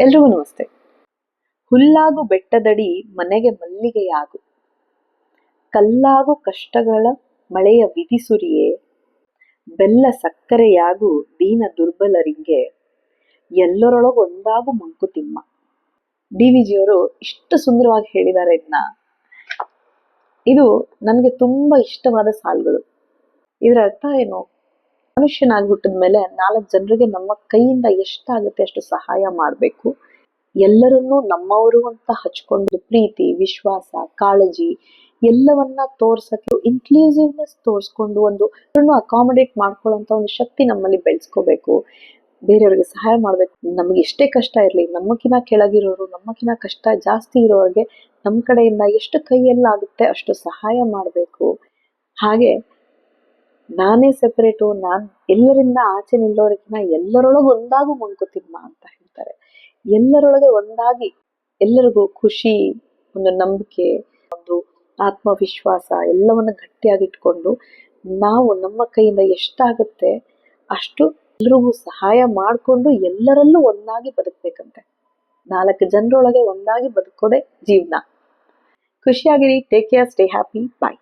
ಎಲ್ರಿಗೂ ನಮಸ್ತೆ. ಹುಲ್ಲಾಗು ಬೆಟ್ಟದಡಿ ಮನೆಗೆ ಮಲ್ಲಿಗೆಯಾಗು. ಕಲ್ಲಾಗು ಕಷ್ಟಗಳ ಮಳೆಯ ವಿಧಿಸುರಿಯೇ ಬೆಲ್ಲ ಸಕ್ಕರೆಯಾಗು ದೀನ ದುರ್ಬಲರಿಗೆ. ಎಲ್ಲರೊಳಗೆ ಒಂದಾಗು ಮಂಕುತಿಮ್ಮ. ಡಿ ವಿ ಜಿಯವರು ಇಷ್ಟು ಸುಂದರವಾಗಿ ಹೇಳಿದ್ದಾರೆ ಇದನ್ನ ಇದು ನನಗೆ ತುಂಬ ಇಷ್ಟವಾದ ಸಾಲುಗಳು. ಇದರ ಅರ್ಥ ಏನು? ಮನುಷ್ಯನಾಗಿ ಹುಟ್ಟಿದ ಮೇಲೆ ನಾಲ್ಕು ಜನರಿಗೆ ನಮ್ಮ ಕೈಯಿಂದ ಎಷ್ಟಾಗುತ್ತೆ ಅಷ್ಟು ಸಹಾಯ ಮಾಡಬೇಕು. ಎಲ್ಲರನ್ನೂ ನಮ್ಮವರು ಅಂತ ಹಚ್ಕೊಂಡು ಪ್ರೀತಿ, ವಿಶ್ವಾಸ, ಕಾಳಜಿ ಎಲ್ಲವನ್ನ ತೋರ್ಸಕ್ಕೆ ಇನ್ಕ್ಲೂಸಿವ್ನೆಸ್ ತೋರಿಸ್ಕೊಂಡು ಒಂದು ಅಕಾಮಿಡೇಟ್ ಮಾಡ್ಕೊಳ್ಳೋಂಥ ಒಂದು ಶಕ್ತಿ ನಮ್ಮಲ್ಲಿ ಬೆಳೆಸ್ಕೋಬೇಕು. ಬೇರೆಯವ್ರಿಗೆ ಸಹಾಯ ಮಾಡಬೇಕು. ನಮಗೆ ಎಷ್ಟೇ ಕಷ್ಟ ಇರಲಿ ನಮ್ಮಕಿನ ಕೆಳಗಿರೋರು ನಮ್ಮಕಿನ ಕಷ್ಟ ಜಾಸ್ತಿ ಇರೋರಿಗೆ ನಮ್ಮ ಕಡೆಯಿಂದ ಎಷ್ಟು ಕೈಯಲ್ಲಾಗುತ್ತೆ ಅಷ್ಟು ಸಹಾಯ ಮಾಡಬೇಕು. ಹಾಗೆ ನಾನೇ ಸೆಪರೇಟು ನಾನು ಎಲ್ಲರಿಂದ ಆಚೆ ನಿಲ್ಲೋರಿಗಿನ ಎಲ್ಲರೊಳಗೆ ಒಂದಾಗು ಮಂಕುತಿಮ್ಮ ಅಂತ ಹೇಳ್ತಾರೆ. ಎಲ್ಲರೊಳಗೆ ಒಂದಾಗಿ ಎಲ್ಲರಿಗೂ ಖುಷಿ, ಒಂದು ನಂಬಿಕೆ, ಒಂದು ಆತ್ಮವಿಶ್ವಾಸ ಎಲ್ಲವನ್ನ ಗಟ್ಟಿಯಾಗಿಟ್ಕೊಂಡು ನಾವು ನಮ್ಮ ಕೈಯಿಂದ ಎಷ್ಟಾಗುತ್ತೆ ಅಷ್ಟು ಎಲ್ರಿಗೂ ಸಹಾಯ ಮಾಡಿಕೊಂಡು ಎಲ್ಲರಲ್ಲೂ ಒಂದಾಗಿ ಬದುಕ್ಬೇಕಂತೆ. ನಾಲ್ಕು ಜನರೊಳಗೆ ಒಂದಾಗಿ ಬದುಕೋದೆ ಜೀವನ. ಖುಷಿಯಾಗಿರಿ take care stay happy bye